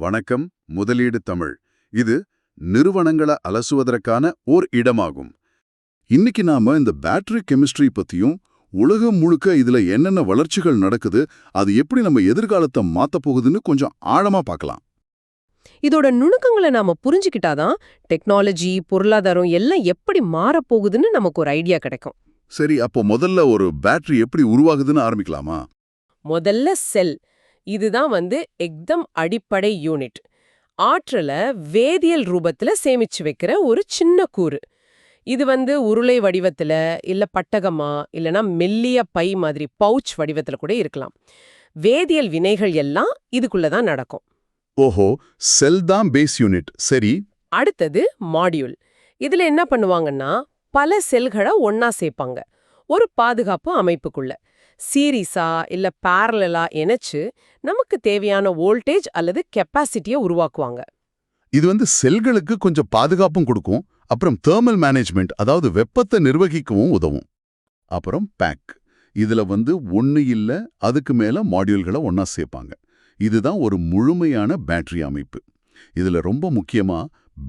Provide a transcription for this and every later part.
வணக்கம் முதலீடு தமிழ். இது நிறுவனங்களை அலசுவதற்கான ஓர் இடமாகும். இன்னைக்கு நாம இந்த பேட்டரி கெமிஸ்ட்ரி பத்தியும் உலகம் முழுக்க இதுல என்னென்ன வளர்ச்சிகள் நடக்குது அது எப்படி நம்ம எதிர்காலத்தை மாத்தப் போகுதுன்னு கொஞ்சம் ஆழமா பார்க்கலாம். இதோட நுணுக்கங்களை நாம புரிஞ்சுக்கிட்டாதான் டெக்னாலஜி பொருளாதாரம் எல்லாம் எப்படி மாறப்போகுதுன்னு நமக்கு ஒரு ஐடியா கிடைக்கும். சரி அப்போ முதல்ல ஒரு பேட்டரி எப்படி உருவாகுதுன்னு ஆரம்பிக்கலாமா? முதல்ல செல் இதுதான் வந்து எக்தம் அடிப்படை யூனிட். ஆற்றலை வேதியியல் ரூபத்துல சேமிச்சு வைக்கிற ஒரு சின்ன கூறு. இது வந்து உருளை வடிவத்துல இல்ல பட்டகமா இல்லனா மெல்லிய பை மாதிரி பவுச் வடிவத்துல கூட இருக்கலாம். வேதியியல் வினைகள் எல்லாம் இதுக்குள்ள தான் நடக்கும். ஓஹோ செல் தான் பேஸ் யூனிட். சரி. அடுத்தது மாடியூல். இதுல என்ன பண்ணுவாங்கன்னா பல செல்களை ஒண்ணா சேர்ப்பாங்க ஒரு பாதுகாப்பு அமைப்புக்குள்ள. சீரிஸா இல்ல பேரலா இணைச்சு நமக்கு தேவையான வோல்டேஜ் அல்லது கெப்பாசிட்டியை உருவாக்குவாங்க. இது வந்து செல்களுக்கு கொஞ்சம் பாதுகாப்பும் கொடுக்கும். அப்புறம் தெர்மல் மேனேஜ்மெண்ட் அதாவது வெப்பத்தை நிர்வகிக்கவும் உதவும். அப்புறம் பேக் இதுல வந்து ஒன்று இல்ல அதுக்கு மேல மாடியூல்களை ஒன்றா சேர்ப்பாங்க. இதுதான் ஒரு முழுமையான பேட்டரி அமைப்பு. இதுல ரொம்ப முக்கியமா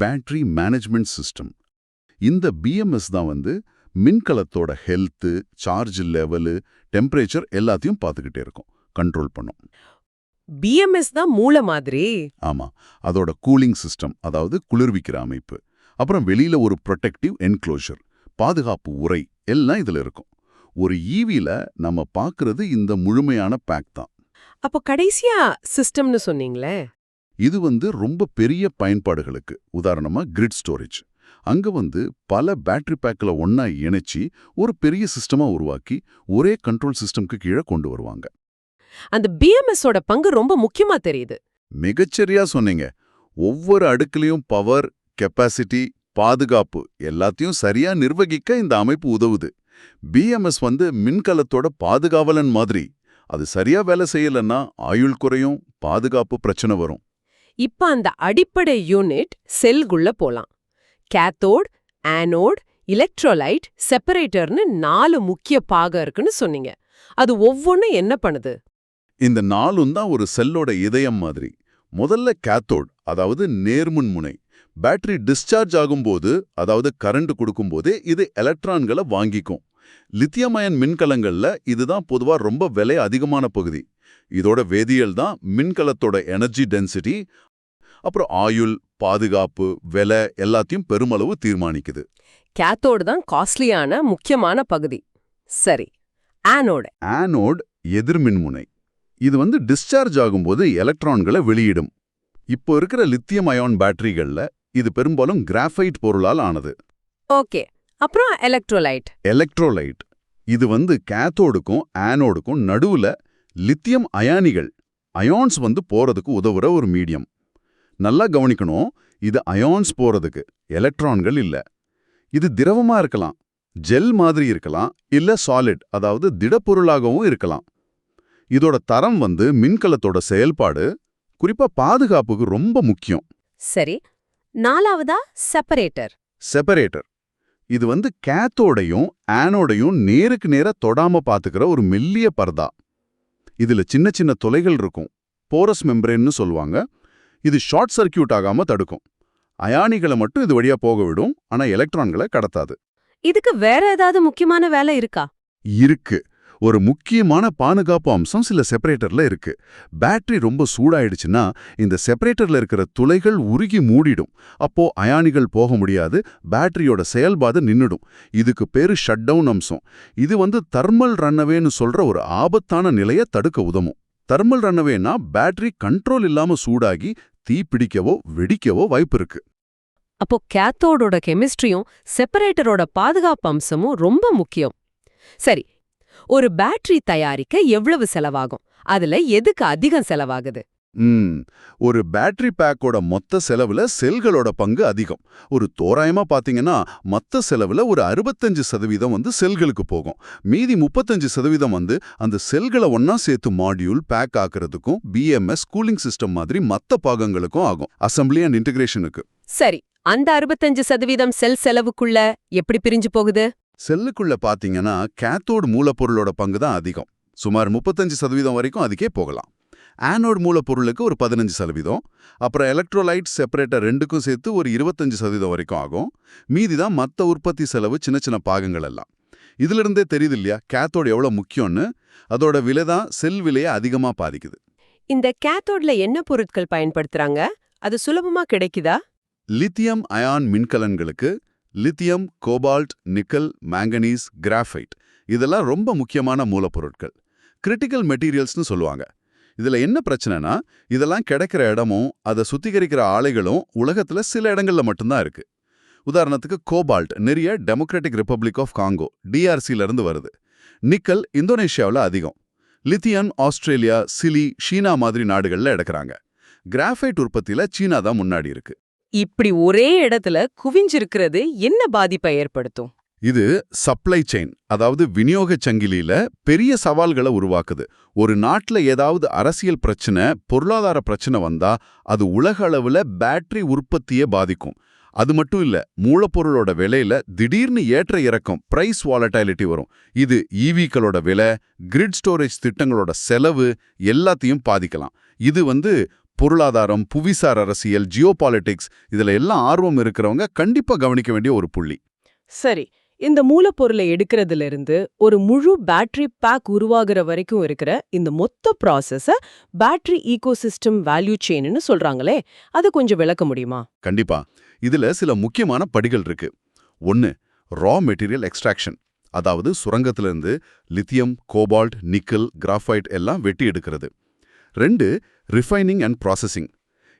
பேட்டரி மேனேஜ்மெண்ட் சிஸ்டம் இந்த பிஎம்எஸ் தான் வந்து மின்கலத்தோட ஹெல்த்து சார்ஜ் லெவலு டெம்பரேச்சர் எல்லாத்தையும் பார்த்துக்கிட்டே இருக்கும். கண்ட்ரோல் பண்ணும். பிஎம்எஸ் தான் மூளை மாதிரி. ஆமா. அதோட கூலிங் சிஸ்டம் அதாவது குளிர்விக்கிற அமைப்பு. அப்புறம் வெளியில ஒரு ப்ரொடெக்டிவ் என்க்ளோஷர் பாதுகாப்பு உரை எல்லாம் இதுல இருக்கும். ஒரு ஈவில நம்ம பார்க்கிறது இந்த முழுமையான பேக் தான். அப்போ கடைசியா சிஸ்டம்னு சொன்னீங்களே? இது வந்து ரொம்ப பெரிய பயன்பாடுகளுக்கு. உதாரணமா கிரிட் ஸ்டோரேஜ் அங்க வந்து பல பேட்டரி பேக்ல ஒண்ணா இணைச்சி ஒரு பெரிய சிஸ்டமா உருவாக்கி ஒரே கண்ட்ரோல் சிஸ்டம்க்கு கீழே கொண்டு வருவாங்க. அந்த பிஎம்எஸ் ஓட பங்கு ரொம்ப முக்கியமா தெரியுது. மிகச்சரியா சொன்னீங்க. ஒவ்வொரு அடுக்குலயும் பவர் கெப்பாசிட்டி பாதுகாப்பு எல்லாத்தையும் சரியா நிர்வகிக்க இந்த அமைப்பு உதவுது. பிஎம்எஸ் வந்து மின்கலத்தோட பாதுகாவலன் மாதிரி. அது சரியா வேலை செய்யலன்னா ஆயுள் குறையும் பாதுகாப்பு பிரச்சனை வரும். இப்ப அந்த அடிப்படை யூனிட் செல்குள்ள போலாம். கேத்தோட் ஆனோட் எலக்ட்ரோலைட் செப்பரேட்டர்னு நாலு முக்கிய பாகம் இருக்குன்னு சொன்னீங்க. அது ஒவ்வொன்றும் என்ன பண்ணுது? இந்த நாலும் தான் ஒரு செல்லோட இதயம் மாதிரி. முதல்ல கேத்தோட் அதாவது நேர்முன் முனை. பேட்டரி டிஸ்சார்ஜ் ஆகும்போது அதாவது கரண்ட் கொடுக்கும்போதே இது எலக்ட்ரான்களை வாங்கிக்கும். லித்தியம் அயன் மின்கலங்கள்ல இதுதான் பொதுவா ரொம்ப விலை அதிகமான பகுதி. இதோட வேதியியல் தான் மின்கலத்தோட எனர்ஜி டென்சிட்டி அப்புறம் ஆயுள் பாதுகாப்பு விலை எல்லாத்தையும் பெருமளவு தீர்மானிக்குது. கேத்தோடு தான் காஸ்ட்லியான முக்கியமான பகுதி. சரி ஆனோட ஆனோட் எதிர்மின்முனை. இது வந்து டிஸ்சார்ஜ் ஆகும்போது எலக்ட்ரான்களை வெளியிடும். இப்போ இருக்கிற லித்தியம் அயான் பேட்டரிகள்ல இது பெரும்பாலும் கிராஃபைட் பொருளால் ஆனது. ஓகே. அப்புறம் எலக்ட்ரோலைட் எலக்ட்ரோலைட் இது வந்து கேத்தோடுக்கும் ஆனோடுக்கும் நடுவுல லித்தியம் அயானிகள் அயான்ஸ் வந்து போறதுக்கு உதவுற ஒரு மீடியம் நல்லா கவனிக்கணும் இது அயான்ஸ் போறதுக்கு எலக்ட்ரான்கள் இல்ல. இது திரவமா இருக்கலாம் ஜெல் மாதிரி இருக்கலாம் இல்ல சாலிட் அதாவது திடப்பொருளாகவும் இருக்கலாம். இதோட தரம் வந்து மின்கலத்தோட செயல்பாடு குறிப்பா பாதுகாப்புக்கு ரொம்ப முக்கியம். சரி நாலாவதா செப்பரேட்டர் செப்பரேட்டர் இது வந்து கேத்தோடையும் ஆனோடையும் நேருக்கு நேரா தொடாம பாத்துக்கிற ஒரு மெல்லிய பர்தா. இதுல சின்ன சின்ன துளைகள் இருக்கும். போரஸ் மெம்பரேன்னு சொல்லுவாங்க. இது ஷார்ட் சர்க்கியூட் ஆகாம தடுக்கும். அயானிகளை மட்டும் இது வழியா போக விடும். ஆனா எலக்ட்ரான்களை கடத்தாது. இதுக்கு வேற ஏதாவது முக்கியமான வேலை இருக்கா? இருக்கு. ஒரு முக்கியமான பாதுகாப்பு அம்சம் சில செப்பரேட்டர்ல இருக்கு. பேட்டரி ரொம்ப சூடாயிடுச்சுன்னா இந்த செப்பரேட்டர்ல இருக்கிற துளைகள் உருகி மூடிடும். அப்போ அயானிகள் போக முடியாது பேட்டரியோட செயல்பாடு நின்னுடும். இதுக்கு பேரு ஷட் டவுன் அம்சம். இது வந்து தர்மல் ரன்னவேன்னு சொல்ற ஒரு ஆபத்தான நிலையை தடுக்க உதவும். தர்மல் ரன்னவேனா பேட்டரி கண்ட்ரோல் இல்லாம சூடாகி தீ பிடிக்கவோ வெடிக்கவோ வாய்ப்பு இருக்கு. அப்போ கேத்தோடோட கெமிஸ்ட்ரியும் செப்பரேட்டரோட பாதுகாப்பு அம்சமும் ரொம்ப முக்கியம். சரி ஒரு பேட்டரி தயாரிக்க எவ்வளவு செலவாகும்? அதுல எதுக்கு அதிகம் செலவாகுது? ஒரு பேட்டரி பேக்கோட மொத்த செலவுல செல்களோட பங்கு அதிகம். ஒரு தோராயமா பாத்தீங்கன்னா மொத்த செலவுல ஒரு அறுபத்தஞ்சு சதவீதம் வந்து செல்களுக்கு போகும். மீதி முப்பத்தஞ்சு சதவீதம் வந்து அந்த செல்களை ஒன்னா சேர்த்து மாடியூல் பேக் ஆக்குறதுக்கும் பிஎம்எஸ் கூலிங் சிஸ்டம் மாதிரி மத்த பாகங்களுக்கும் ஆகும். அசம்பிளி அண்ட் இன்டிகிரேஷனுக்கு சரி அந்த அறுபத்தஞ்சு சதவீதம் செல் செலவுக்குள்ள எப்படி பிரிஞ்சு போகுது? செல்லுக்குள்ள பாத்தீங்கன்னா கேத்தோடு மூலப்பொருளோட பங்கு தான் அதிகம். சுமார் முப்பத்தஞ்சு சதவீதம் வரைக்கும் அதுக்கே போகலாம். ஆனோட் மூலப்பொருளுக்கு ஒரு பதினஞ்சு சதவீதம். அப்புறம் எலக்ட்ரோலைட் செப்பரேட்டர் ரெண்டுக்கும் சேர்த்து ஒரு இருபத்தஞ்சு சதவீதம் வரைக்கும் ஆகும். மீதி தான் மற்ற உற்பத்தி செலவு சின்ன சின்ன பாகங்கள் எல்லாம். இதுல இருந்தே தெரியுது இல்லையா கேத்தோடு எவ்வளவு முக்கியம்னு? அதோட விலை தான் செல் விலையை அதிகமா பாதிக்குது. இந்த கேத்தோட்ல என்ன பொருட்கள் பயன்படுத்துறாங்க? அது சுலபமா கிடைக்குதா? Lithium ion மின்கலன்களுக்கு lithium cobalt nickel manganese graphite இதெல்லாம் ரொம்ப முக்கியமான மூலப்பொருட்கள். கிரிட்டிக்கல் மெட்டீரியல்ஸ்னு சொல்லுவாங்க. இதுல என்ன பிரச்சனைனா இதெல்லாம் கிடைக்கிற இடமும் அதை சுத்திகரிக்கிற ஆலைகளும் உலகத்துல சில இடங்கள்ல மட்டும்தான் இருக்கு. உதாரணத்துக்கு கோபால்ட் நிறைய டெமோக்ராட்டிக் ரிப்பப்ளிக் ஆஃப் காங்கோ டிஆர்சில இருந்து வருது. நிக்கல் இந்தோனேஷியாவில் அதிகம். லித்தியன் ஆஸ்திரேலியா சிலி ஷீனா மாதிரி நாடுகள்ல எடுக்கிறாங்க. கிராஃபைட் உற்பத்தியில் சீனா தான் முன்னாடி இருக்கு. இப்படி ஒரே இடத்துல குவிஞ்சிருக்கிறது என்ன பாதிப்பை ஏற்படுத்தும்? இது சப்ளை செயின் அதாவது விநியோகச் சங்கிலியில பெரிய சவால்களை உருவாக்குது. ஒரு நாட்டுல ஏதாவது அரசியல் பிரச்சனை பொருளாதார பிரச்சனை வந்தா அது உலக அளவுல பேட்டரி உற்பத்தியே பாதிக்கும். அது மட்டும் இல்ல மூலப்பொருளோட விலையில திடீர்னு ஏற்ற இறக்கம் பிரைஸ் வாலட்டாலிட்டி வரும். இது ஈவிக்களோட விலை கிரிட் ஸ்டோரேஜ் திட்டங்களோட செலவு எல்லாத்தையும் பாதிக்கலாம். இது வந்து பொருளாதாரம் புவிசார் அரசியல் ஜியோபாலிட்டிக்ஸ் இதுல எல்லாம் ஆர்வம் இருக்கிறவங்க கண்டிப்பா கவனிக்க வேண்டிய ஒரு புள்ளி. சரி இந்த மூலப்பொருளை எடுக்கிறதுல இருந்து ஒரு முழு பேட்டரி பேக் உருவாகுற வரைக்கும் இருக்கிற இந்த மொத்த ப்ராசஸ பேட்டரி ஈகோசிஸ்டம் வேல்யூ செயின்னு சொல்றாங்களே அது கொஞ்சம் விளக்க முடியுமா? கண்டிப்பா. இதுல சில முக்கியமான படிகள் இருக்கு. ஒன்னு ரா மெட்டீரியல் எக்ஸ்ட்ராக்ஷன் அதாவது சுரங்கத்திலிருந்து லித்தியம் கோபால்ட் நிக்கல் கிராஃபைட் எல்லாம் வெட்டி எடுக்கிறது. ரெண்டு ரிஃபைனிங் அண்ட் ப்ராசஸிங்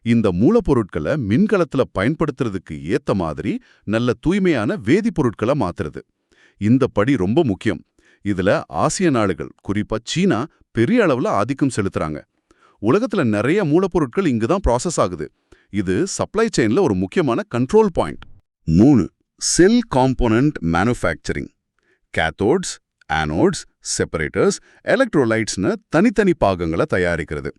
இந்த மூலப்பொருட்களை மின்கலத்துல பயன்படுத்துறதுக்கு ஏத்த மாதிரி நல்ல தூய்மையான வேதிப்பொருட்களை மாத்துறது. இந்த படி ரொம்ப முக்கியம். இதுல ஆசிய நாடுகள் குறிப்பா சீனா பெரிய அளவுல ஆதிக்கம் செலுத்துறாங்க. உலகத்துல நிறைய மூலப்பொருட்கள் இங்கு தான் ப்ராசஸ் ஆகுது. இது சப்ளை செயின்ல ஒரு முக்கியமான கண்ட்ரோல் பாயிண்ட் மூணு cell component manufacturing cathodes anodes separators எலக்ட்ரோலைட்ஸ்னு தனித்தனி பாகங்களை தயாரிக்கிறது.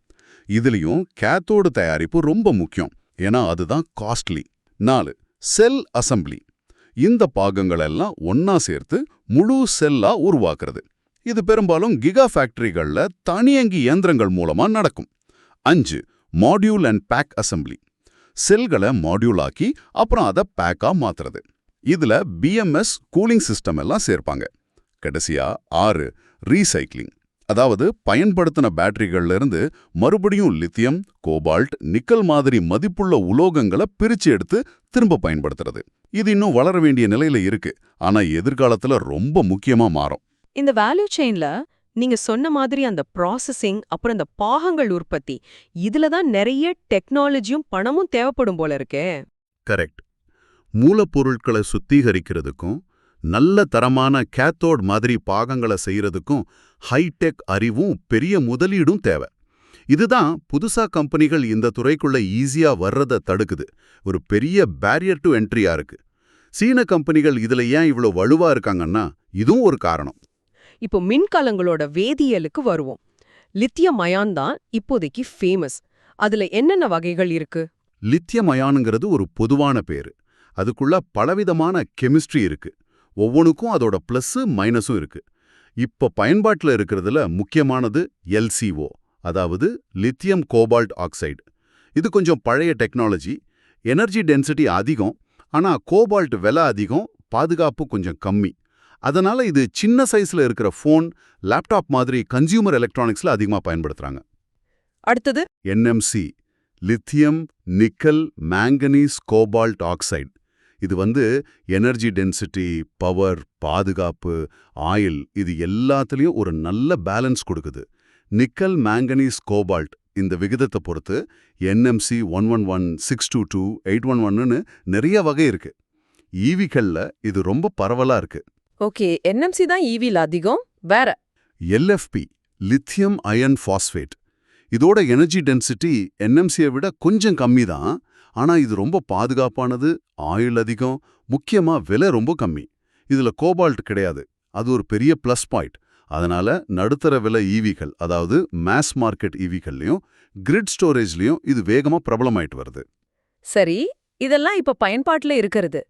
இதுலயும் கேத்தோடு தயாரிப்பு ரொம்ப முக்கியம். ஏன்னா அதுதான் காஸ்ட்லி. நாலு செல் அசம்பிளி. இந்த பாகங்கள் எல்லாம் ஒன்னா சேர்த்து முழு செல்லா உருவாக்குறது. இது பெரும்பாலும் கிகா ஃபேக்டரிகள்ல தனியங்கி இயந்திரங்கள் மூலமா நடக்கும். அஞ்சு மாடியூல் அண்ட் பேக் அசம்பிளி. செல்களை மாடியூல் ஆக்கி அப்புறம் அதை பேக்கா மாத்துறது. இதுல பிஎம்எஸ் கூலிங் சிஸ்டம் எல்லாம் சேர்ப்பாங்க. கடைசியா ஆறு ரீசைக்ளிங் அதாவது பயன்படுத்தின பேட்டரிகள்ல இருந்து மறுபடியும் லித்தியம் கோபால்ட் நிக்கல் மாதிரி மதிப்புள்ள உலோகங்களை பிரிச்சு எடுத்து திரும்ப பயன்படுத்துறது. இது இன்னும் வளர வேண்டிய நிலையில இருக்கு. ஆனா எதிர்காலத்துல ரொம்ப முக்கியமா மாறும். இந்த வேல்யூ செயின்ல நீங்க சொன்ன மாதிரி அந்த ப்ராசஸிங் அப்புறம் இந்த பாகங்கள் உற்பத்தி இதுல தான் நிறைய டெக்னாலஜியும் பணமும் தேவைப்படும் போல இருக்கே. கரெக்ட் மூலப்பொருட்களை சுத்திகரிக்கிறதுக்கும் நல்ல தரமான கேத்தோட் மாதிரி பாகங்களை செய்யறதுக்கும் ஹைடெக் அறிவும் பெரிய முதலீடும் தேவை. இதுதான் புதுசா கம்பெனிகள் இந்த துறைக்குள்ள ஈஸியா வர்றத தடுக்குது. ஒரு பெரிய பேரியர் டு என்ட்ரியா இருக்கு. சீன கம்பெனிகள் இதுல ஏன் இவ்ளோ வலுவா இருக்காங்கன்னா இதுவும் ஒரு காரணம். இப்போ மின்கலங்களோட வேதியியலுக்கு வருவோம். லித்தியம் அயான் தான் இப்போதைக்கு ஃபேமஸ் அதுல என்னென்ன வகைகள் இருக்கு? லித்தியம் அயானுங்கிறது ஒரு பொதுவான பேரு. அதுக்குள்ள பலவிதமான கெமிஸ்ட்ரி இருக்கு. ஒவ்வொன்றுக்கும் அதோட ப்ளஸ்ஸு மைனஸும் இருக்கு. இப்ப பயன்பாட்டில் இருக்கிறதுல முக்கியமானது எல்சிஓ அதாவது லித்தியம் கோபால்ட் ஆக்சைடு இது கொஞ்சம் பழைய டெக்னாலஜி எனர்ஜி டென்சிட்டி அதிகம் ஆனா கோபால்ட் விலை அதிகம் பாதுகாப்பு கொஞ்சம் கம்மி. அதனால இது சின்ன சைஸ்ல இருக்கிற ஃபோன் லேப்டாப் மாதிரி கன்சியூமர் எலக்ட்ரானிக்ஸ்ல அதிகமாக பயன்படுத்துறாங்க. அடுத்தது? NMC lithium nickel manganese cobalt oxide இது வந்து எனர்ஜி டென்சிட்டி பவர் பாதுகாப்பு ஆயில் இது எல்லாத்துலேயும் ஒரு நல்ல பேலன்ஸ் கொடுக்குது. நிக்கல் மேங்கனீஸ் கோபால்ட் இந்த விகிதத்தை பொறுத்து NMC one one one six two two eight one ஒன்னு நிறைய வகை இருக்கு. ஈவிகளில் இது ரொம்ப பரவலா இருக்கு. ஓகே என்எம்சி தான் ஈவில அதிகம்? வேற? எல்எஃப்பி லித்தியம் அயன் ஃபாஸ்பேட் இதோட எனர்ஜி டென்சிட்டி என்எம்சியை விட கொஞ்சம் கம்மி தான் ஆனா இது ரொம்ப பாதுகாப்பானது ஆயுள் அதிகம் முக்கியமா விலை ரொம்ப கம்மி. இதுல கோபால்ட் கிடையாது. அது ஒரு பெரிய ப்ளஸ் பாயிண்ட் அதனால நடுத்தர விலை ஈவிகள் அதாவது மாஸ் மார்க்கெட் ஈவிகள்லயும் கிரிட் ஸ்டோரேஜ்லயும் இது வேகமா பிரபலமாயிட்டு வருது. சரி இதெல்லாம் இப்ப பயன்பாட்டுல இருக்கிறது.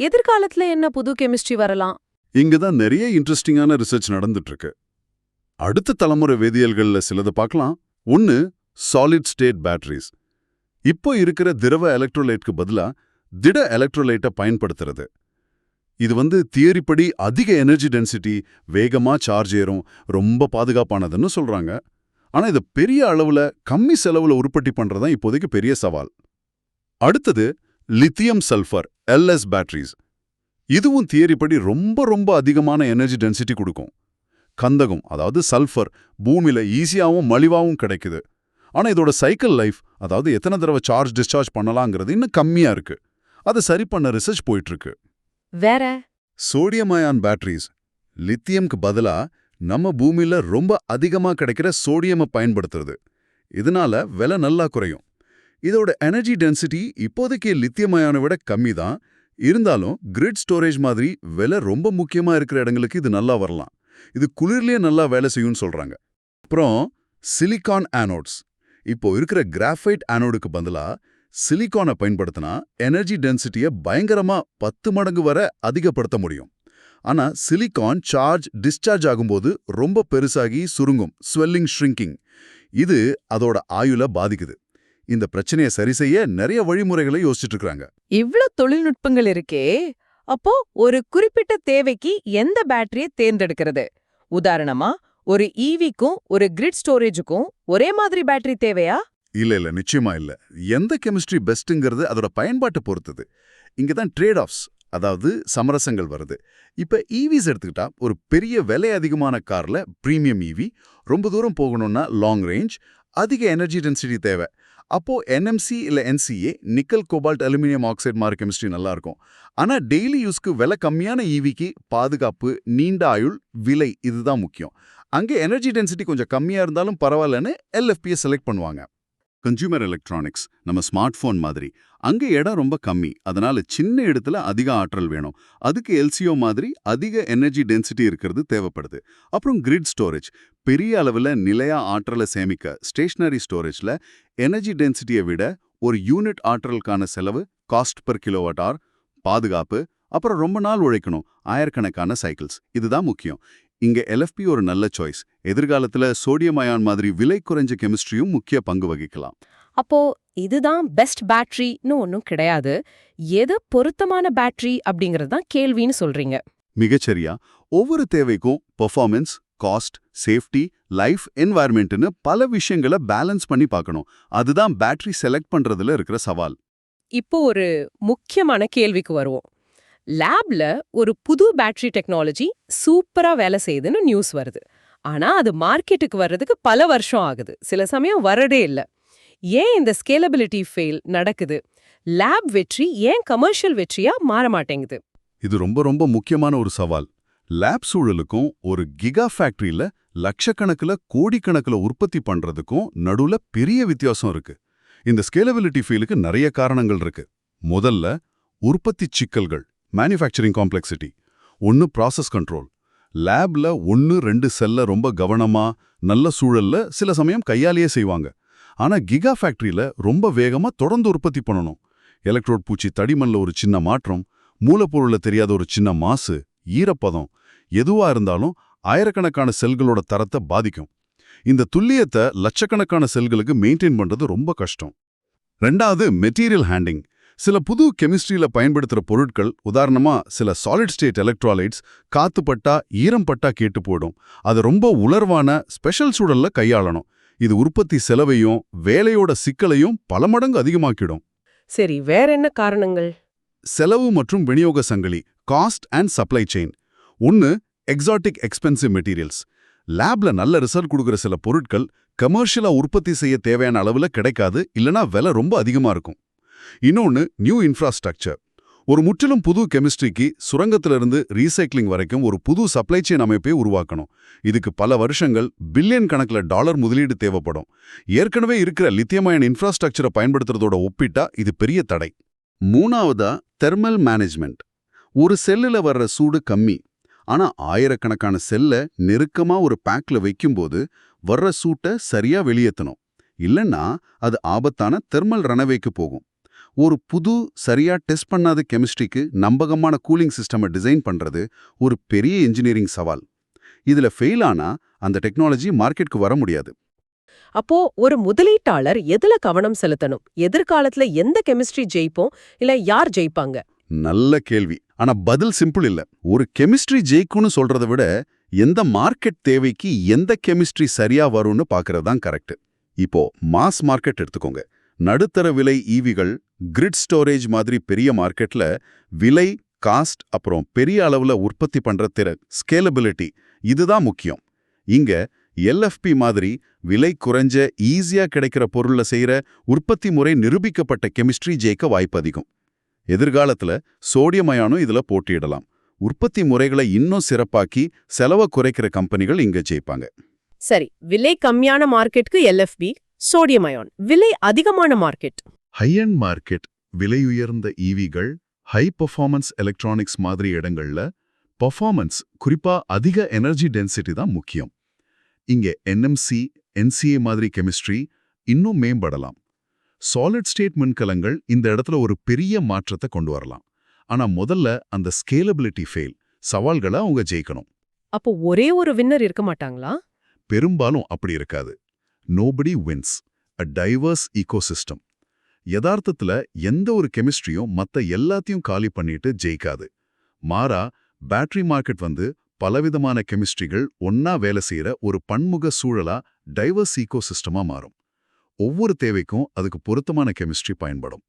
எதிர்காலத்துல என்ன புது கெமிஸ்ட்ரி வரலாம்? இங்க தான் நிறைய இன்ட்ரெஸ்டிங்கான ரிசர்ச் நடந்துட்டு இருக்கு அடுத்த தலைமுறை வேதியியல்கள்ல சிலது பார்க்கலாம். ஒன்னு சாலிட் ஸ்டேட் பேட்டரிஸ் இப்போ இருக்கிற திரவ எலக்ட்ரோலைட்க்கு பதிலா திட எலக்ட்ரோலைட்டை பயன்படுத்துறது. இது வந்து தியரிப்படி அதிக எனர்ஜி டென்சிட்டி வேகமா சார்ஜ் ஏறும் ரொம்ப பாதுகாப்பானதுன்னு சொல்றாங்க. ஆனா இது பெரிய அளவுல கம்மி செலவுல உற்பத்தி பண்றதுதான் இப்போதைக்கு பெரிய சவால். அடுத்தது லித்தியம் சல்ஃபர் எல்எஸ் பேட்டரிஸ் இதுவும் தியரிப்படி ரொம்ப ரொம்ப அதிகமான எனர்ஜி டென்சிட்டி கொடுக்கும். கந்தகம் அதாவது சல்ஃபர் பூமியில ஈஸியாகவும் மலிவாவும் கிடைக்குது. ஆனா இதோட சைக்கிள் லைஃப் அதாவது எத்தனை தடவை சார்ஜ் டிஸ்சார்ஜ் பண்ணலாங்கிறது இன்னும் கம்மியா இருக்கு. அதை சரி பண்ண ரிசர்ச் போயிட்டு இருக்கு வேற சோடியம் அயான் பேட்டரிஸ் லித்தியம்க்கு பதிலா நம்ம பூமியில ரொம்ப அதிகமா கிடைக்கிற சோடியமை பயன்படுத்துறது. இதனால விலை நல்லா குறையும். இதோட எனர்ஜி டென்சிட்டி இப்போதைக்கு லித்தியம் அயானை விட கம்மி தான் இருந்தாலும் கிரிட் ஸ்டோரேஜ் மாதிரி விலை ரொம்ப முக்கியமா இருக்கிற இடங்களுக்கு இது நல்லா வரலாம். இது குளிர்லயே நல்லா வேலை செய்யும்னு சொல்றாங்க. அப்புறம் சிலிகான் ஆனோட்ஸ் இப்போ இருக்கிற கிராஃபைட் ஆனோடுக்கு பதிலா சிலிகானை பயன்படுத்தினா எனர்ஜி டென்சிட்டியை பயங்கரமா பத்து மடங்கு வரை அதிகப்படுத்த முடியும். ஆனா சிலிகான் சார்ஜ் டிஸ்சார்ஜ் ஆகும்போது ரொம்ப பெருசாகி சுருங்கும் ஸ்வெல்லிங் ஷ்ரிங்கிங் இது அதோட ஆயுள பாதிக்குது. இந்த பிரச்சனையை சரி செய்ய நிறைய வழிமுறைகளை யோசிச்சுட்டு இருக்காங்க இவ்ளோ தொழில்நுட்பங்கள் இருக்கே அப்போ ஒரு குறிப்பிட்ட தேவைக்கு எந்த பேட்டரியை தேர்ந்தெடுக்கிறது? உதாரணமா ஒரு ஈவிக்கும் ஒரு கிரிட் ஸ்டோரேஜுக்கும் ஒரே மாதிரி பேட்டரி தேவையா? இல்ல இல்ல நிச்சயமா இல்ல. எந்த கெமிஸ்ட்ரி பெஸ்ட்டுங்கிறது அதோட பயன்பாட்டை பொறுத்தது. இங்க தான் ட்ரேட் ஆஃப்ஸ் அதாவது சமரசங்கள் வருது. இப்ப e ஈவிஸ் எடுத்துக்கிட்டா ஒரு பெரிய விலை அதிகமான கார்ல பிரீமியம் ஈவி ரொம்ப தூரம் போகணும்னா லாங் ரேஞ்ச் அதிக எனர்ஜி டென்சிட்டி தேவை. அப்போ என்எம்சி இல்ல NCA nickel cobalt aluminium oxide மாதிரி கெமிஸ்ட்ரி நல்லா இருக்கும் ஆனா டெய்லி யூஸ்க்கு விலை கம்மியான ஈவிக்கு பாதுகாப்பு நீண்ட ஆயுள் விலை இதுதான் முக்கியம். அங்கே எனர்ஜி டென்சிட்டி கொஞ்சம் கம்மியா இருந்தாலும் பரவாயில்லன்னு எல்எஃபியை செலக்ட் பண்ணுவாங்க. கன்சியூமர் எலக்ட்ரானிக்ஸ் நம்ம ஸ்மார்ட் ஃபோன் மாதிரி. அங்கே இடம் ரொம்ப கம்மி. அதனால சின்ன இடத்துல அதிக ஆற்றல் வேணும். அதுக்கு எல்சிஓ மாதிரி அதிக எனர்ஜி டென்சிட்டி இருக்கிறது தேவைப்படுது. அப்புறம் கிரிட் ஸ்டோரேஜ் பெரிய அளவில் நிலையா ஆற்றலை சேமிக்க ஸ்டேஷ்னரி ஸ்டோரேஜ்ல எனர்ஜி டென்சிட்டியை விட ஒரு யூனிட் ஆற்றலுக்கான செலவு காஸ்ட் பர் கிலோவாட் ஆர் பாதுகாப்பு அப்புறம் ரொம்ப நாள் உழைக்கணும் ஆயிரக்கணக்கான சைக்கிள்ஸ் இதுதான் முக்கியம். இங்க எல்எஃப்பி ஒரு நல்ல சாய்ஸ் எதிர்காலத்துல சோடியம் அயான் மாதிரி விலை குறைஞ்ச கெமிஸ்ட்ரியும் முக்கிய பங்கு வகிக்கலாம். அப்போ இதுதான் பெஸ்ட் பேட்டரின்னு ஒன்றும் கிடையாது. எது பொருத்தமான பேட்டரி அப்படிங்கிறது தான் கேள்வின்னு சொல்றீங்க. மிகச்சரியா. ஒவ்வொரு தேவைக்கும் பெர்ஃபார்மன்ஸ் காஸ்ட் சேஃப்டி லைஃப் என்வாயர்மெண்ட்னு பல விஷயங்களை பேலன்ஸ் பண்ணி பார்க்கணும். அதுதான் பேட்டரி செலக்ட் பண்றதுல இருக்கிற சவால். இப்போ ஒரு முக்கியமான கேள்விக்கு வருவோம். லேப்ல ஒரு புது பேட்டரி டெக்னாலஜி சூப்பரா வேலை செய்யுதுன்னு நியூஸ் வருது. ஆனா அது மார்க்கெட்டுக்கு வர்றதுக்கு பல வருஷம் ஆகுது. சில சமயம் வரடே இல்ல. ஏன் இந்த ஸ்கேலபிலிட்டி ஃபெயில் நடக்குது? லேப் வெற்றி ஏன் கமர்ஷியல் வெற்றியா மாற மாட்டேங்குது? இது ரொம்ப ரொம்ப முக்கியமான ஒரு சவால். லேப் சூழலுக்கும் ஒரு கிகா ஃபேக்டரியில லட்சக்கணக்கில் கோடிக்கணக்கில் உற்பத்தி பண்றதுக்கும் நடுவுல பெரிய வித்தியாசம் இருக்கு. இந்த ஸ்கேலபிலிட்டி ஃபீலுக்கு நிறைய காரணங்கள் இருக்கு. முதல்ல உற்பத்தி சிக்கல்கள். மேனுஃபேக்சரிங் காம்ப்ளெக்சிட்டி ஒன்னு ப்ராசஸ் கண்ட்ரோல் லேப்ல ஒன்னு ரெண்டு செல்ல ரொம்ப கவனமா நல்ல சூழல்ல சில சமயம் கையாலேயே செய்வாங்க. ஆனா கிகா ஃபேக்ட்ரியில் ரொம்ப வேகமா தொடர்ந்து உற்பத்தி பண்ணணும். எலக்ட்ரோட் பூச்சி தடிமண்ணில் ஒரு சின்ன மாற்றம் மூலப்பொருள்ல தெரியாத ஒரு சின்ன மாசு ஈரப்பதம் எதுவா இருந்தாலும் ஆயிரக்கணக்கான செல்களோட தரத்தை பாதிக்கும். இந்த துல்லியத்தை லட்சக்கணக்கான செல்களுக்கு மெயின்டைன் பண்றது ரொம்ப கஷ்டம். ரெண்டாவது மெட்டீரியல் ஹேண்டிங் சில புது கெமிஸ்ட்ரியில பயன்படுத்துற பொருட்கள் உதாரணமா சில சாலிட் ஸ்டேட் எலக்ட்ராலைட்ஸ் காத்து பட்டா ஈரம் பட்டா கேட்டு போயிடும் அது ரொம்ப உலர்வான ஸ்பெஷல் சூழல்ல கையாளணும். இது உற்பத்தி செலவையும் வேலையோட சிக்கலையும் பல மடங்கு அதிகமாக்கிடும். சரி வேற என்ன காரணங்கள்? செலவு மற்றும் விநியோக சங்கிலி காஸ்ட் அண்ட் சப்ளை செயின் ஒன்னு எக்ஸாட்டிக் எக்ஸ்பென்சிவ் மெட்டீரியல்ஸ் லேப்ல நல்ல ரிசல்ட் கொடுக்குற சில பொருட்கள் கமர்ஷியலா உற்பத்தி செய்ய தேவையான அளவுல கிடைக்காது இல்லனா விலை ரொம்ப அதிகமா இருக்கும். இன்னொன்னு நியூ இன்ஃப்ராஸ்ட்ரக்சர் ஒரு முற்றிலும் புது கெமிஸ்ட்ரிக்கு சுரங்கத்திலிருந்து ரீசைக்ளிங் வரைக்கும் ஒரு புது சப்ளை செயின் அமைப்பை உருவாக்கணும். இதுக்கு பல வருஷங்கள் பில்லியன் கணக்கில் டாலர் முதலீடு தேவைப்படும். ஏற்கனவே இருக்கிற லித்தியமயன் இன்ஃப்ராஸ்ட்ரக்சரை பயன்படுத்துறதோட ஒப்பிட்டா இது பெரிய தடை. மூணாவதா தெர்மல் மேனேஜ்மெண்ட் ஒரு செல்லுல வர்ற சூடு கம்மி. ஆனா ஆயிரக்கணக்கான செல்ல நெருக்கமா ஒரு பேக்ல வைக்கும்போது வர்ற சூட்டை சரியா வெளியேற்றணும் இல்லைன்னா அது ஆபத்தான தெர்மல் ரனவேக்கு போகும். ஒரு புது சரியா டெஸ்ட் பண்ணாத கெமிஸ்ட்ரிக்கு நம்பகமான கூலிங் சிஸ்டமை டிசைன் பண்றது ஒரு பெரிய இன்ஜினியரிங் சவால். இதுல ஃபெயில் ஆனா அந்த டெக்னாலஜி மார்க்கெட்டுக்கு வர முடியாது. அப்போ ஒரு முதலீட்டாளர் எதுல கவனம் செலுத்தணும்? எதிர்காலத்துல எந்த கெமிஸ்ட்ரி ஜெயிப்போம்? இல்ல யார் ஜெயிப்பாங்க? நல்ல கேள்வி. ஆனா பதில் சிம்பிள் இல்ல. ஒரு கெமிஸ்ட்ரி ஜெயிக்கும்னு சொல்றதை விட எந்த மார்க்கெட் தேவைக்கு எந்த கெமிஸ்ட்ரி சரியா வரும்னு பார்க்கறது தான் கரெக்ட் இப்போ மாஸ் மார்க்கெட் எடுத்துக்கோங்க. நடுத்தர விலை ஈவிகள் கிரிட் ஸ்டோரேஜ் மாதிரி பெரிய மார்க்கெட்ல விலை காஸ்ட் அப்புறம் பெரிய அளவுல உற்பத்தி பண்ற திறன் ஸ்கேலபிலிட்டி இதுதான் முக்கியம். இங்க எல்எஃப்பி மாதிரி விலை குறைஞ்ச ஈஸியா கிடைக்கிற பொருள்ல செய்யற உற்பத்தி முறை நிரூபிக்கப்பட்ட கெமிஸ்ட்ரி ஜெயிக்க வாய்ப்பு அதிகம். எதிர்காலத்துல சோடியம் அயானும் இதுல போட்டியிடலாம். உற்பத்தி முறைகளை இன்னும் சிறப்பாக்கி செலவை குறைக்கிற கம்பெனிகள் இங்க ஜெயிப்பாங்க. சரி விலை கம்மியான மார்க்கெட்டுக்கு எல்எஃப்பி சோடியம் அயான் விலை அதிகமான மார்க்கெட் ஹை அண்ட் மார்க்கெட் விலையுயர்ந்த ஈவிகள் ஹை பெர்ஃபார்மன்ஸ் எலக்ட்ரானிக்ஸ் மாதிரி இடங்கள்ல பெர்ஃபார்மன்ஸ் குறிப்பா அதிக எனர்ஜி டென்சிட்டி தான் முக்கியம். இங்க என்எம்சி என்சிஏ மாதிரி கெமிஸ்ட்ரி இன்னும் மேம்படலாம். சாலிட் ஸ்டேட் மின்கலங்கள் இந்த இடத்துல ஒரு பெரிய மாற்றத்தை கொண்டு வரலாம். ஆனா முதல்ல அந்த ஸ்கேலபிலிட்டி ஃபெயில் சவால்களை அவங்க ஜெயிக்கணும். அப்போ ஒரே ஒரு வின்னர் இருக்க மாட்டாங்களா? பெரும்பாலும் அப்படி இருக்காது. Nobody wins a diverse ecosystem யதார்த்தத்துல எந்த ஒரு கெமிஸ்ட்ரியும் மத்த எல்லாத்தையும் காலி பண்ணிட்டு ஜெயிக்காது. மாறா பேட்டரி மார்க்கெட் வந்து பலவிதமான கெமிஸ்ட்ரிகள் ஒன்னா வேலை செய்யற ஒரு பன்முக சூழலா டைவர்ஸ் ஈகோசிஸ்டமா மாறும். ஒவ்வொரு தேவைக்கும் அதுக்கு பொருத்தமான கெமிஸ்ட்ரி பயன்படும்.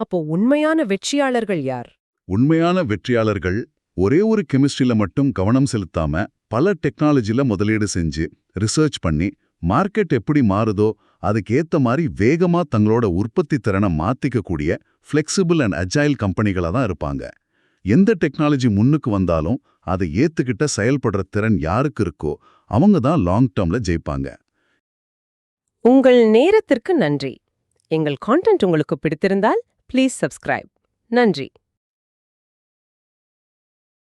அப்போ உண்மையான வெற்றியாளர்கள் யார்? உண்மையான வெற்றியாளர்கள் ஒரே ஒரு கெமிஸ்ட்ரியில மட்டும் கவனம் செலுத்தாம பல டெக்னாலஜில முதலீடு செஞ்சு ரிசர்ச் பண்ணி மார்க்கெட் எப்படி மாறுதோ அதுக்கு ஏத்த மாதிரி வேகமா தங்களோட உற்பத்தி திறனை மாத்திக்கக்கூடிய ஃப்ளெக்சிபிள் அண்ட் அஜைல் கம்பெனிகளாக தான் இருப்பாங்க. எந்த டெக்னாலஜி முன்னுக்கு வந்தாலும் அதை ஏத்துக்கிட்ட செயல்படுற திறன் யாருக்கு இருக்கோ அவங்க தான் லாங் டேர்ம்ல ஜெயிப்பாங்க. உங்கள் நேரத்திற்கு நன்றி. எங்கள் கான்டென்ட் உங்களுக்கு பிடித்திருந்தால் ப்ளீஸ் சப்ஸ்கிரைப் நன்றி.